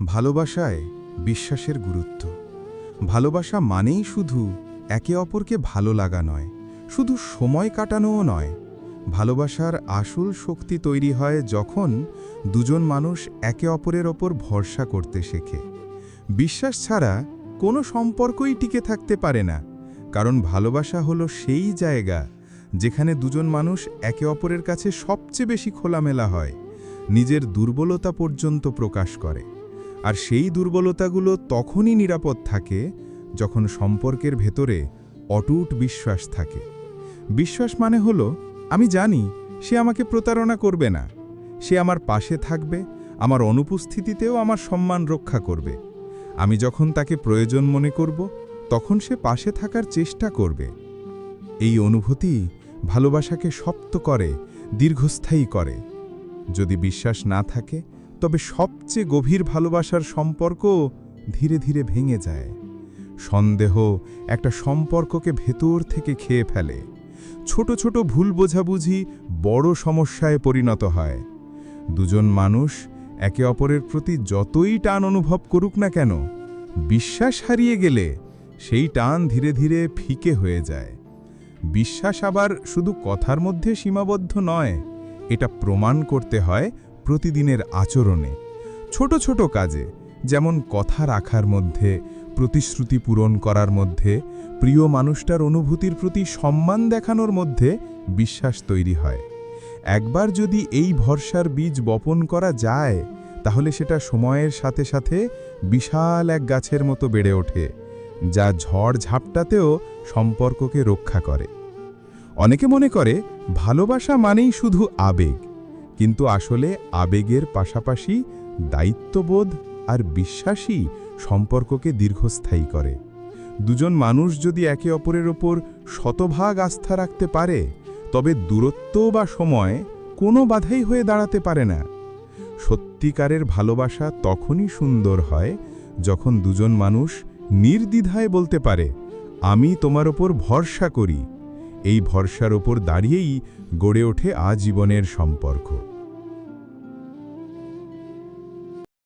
ভালোবাসায় বিশ্বাসের গুরুত্ব। ভালোবাসা মানেই শুধু একে অপরকে ভালো লাগা নয়, শুধু সময় কাটানোও নয়। ভালোবাসার আসল শক্তি তৈরি হয় যখন দুজন মানুষ একে অপরের ওপর ভরসা করতে শেখে। বিশ্বাস ছাড়া কোনো সম্পর্কই টিকে থাকতে পারে না, কারণ ভালোবাসা হলো সেই জায়গা যেখানে দুজন মানুষ একে অপরের কাছে সবচেয়ে বেশি খোলামেলা হয়, নিজের দুর্বলতা পর্যন্ত প্রকাশ করে। আর সেই দুর্বলতাগুলো তখনই নিরাপদ থাকে যখন সম্পর্কের ভেতরে অটুট বিশ্বাস থাকে। বিশ্বাস মানে হলো, আমি জানি সে আমাকে প্রতারণা করবে না। সে আমার পাশে থাকবে, আমার অনুপস্থিতিতেও আমার সম্মান রক্ষা করবে। আমি যখন তাকে প্রয়োজন মনে করব, তখন সে পাশে থাকার চেষ্টা করবে। এই অনুভূতি ভালোবাসাকে শক্ত করে, দীর্ঘস্থায়ী করে। যদি বিশ্বাস না থাকে তবে সবচেয়ে গভীর ভালোবাসার সম্পর্ক ধীরে ধীরে ভেঙে যায়। সন্দেহ একটা সম্পর্ককে ভেতর থেকে খেয়ে ফেলে। ছোট ছোট ভুল বোঝাবুঝি বড় সমস্যায় পরিণত হয়। দুজন মানুষ একে অপরের প্রতি যতই টান অনুভব করুক না কেন, বিশ্বাস হারিয়ে গেলে সেই টান ধীরে ধীরে ফিকে হয়ে যায়। বিশ্বাস আবার শুধু কথার মধ্যে সীমাবদ্ধ নয়, এটা প্রমাণ করতে হয় প্রতিদিনের আচরণে। ছোট ছোট কাজে, যেমন কথা রাখার মধ্যে, প্রতিশ্রুতি পূরণ করার মধ্যে, প্রিয় মানুষটার অনুভূতির প্রতি সম্মান দেখানোর মধ্যে বিশ্বাস তৈরি হয়। একবার যদি এই ভরসার বীজ বপন করা যায়, তাহলে সেটা সময়ের সাথে সাথে বিশাল এক গাছের মতো বেড়ে ওঠে, যা ঝড় ঝাপটাতেও সম্পর্ককে রক্ষা করে। অনেকে মনে করে, ভালোবাসা মানেই শুধু আবেগ। কিন্তু আসলে আবেগের পাশাপাশি দায়িত্ববোধ আর বিশ্বাসই সম্পর্ককে দীর্ঘস্থায়ী করে। দুজন মানুষ যদি একে অপরের ওপর শতভাগ আস্থা রাখতে পারে, তবে দূরত্ব বা সময় কোনো বাধাই হয়ে দাঁড়াতে পারে না। সত্যিকারের ভালোবাসা তখনই সুন্দর হয় যখন দুজন মানুষ নির্দ্বিধায় বলতে পারে, আমি তোমার ওপর ভরসা করি। এই ভরসার ওপর দাঁড়িয়েই গড়ে ওঠে আজীবনের সম্পর্ক।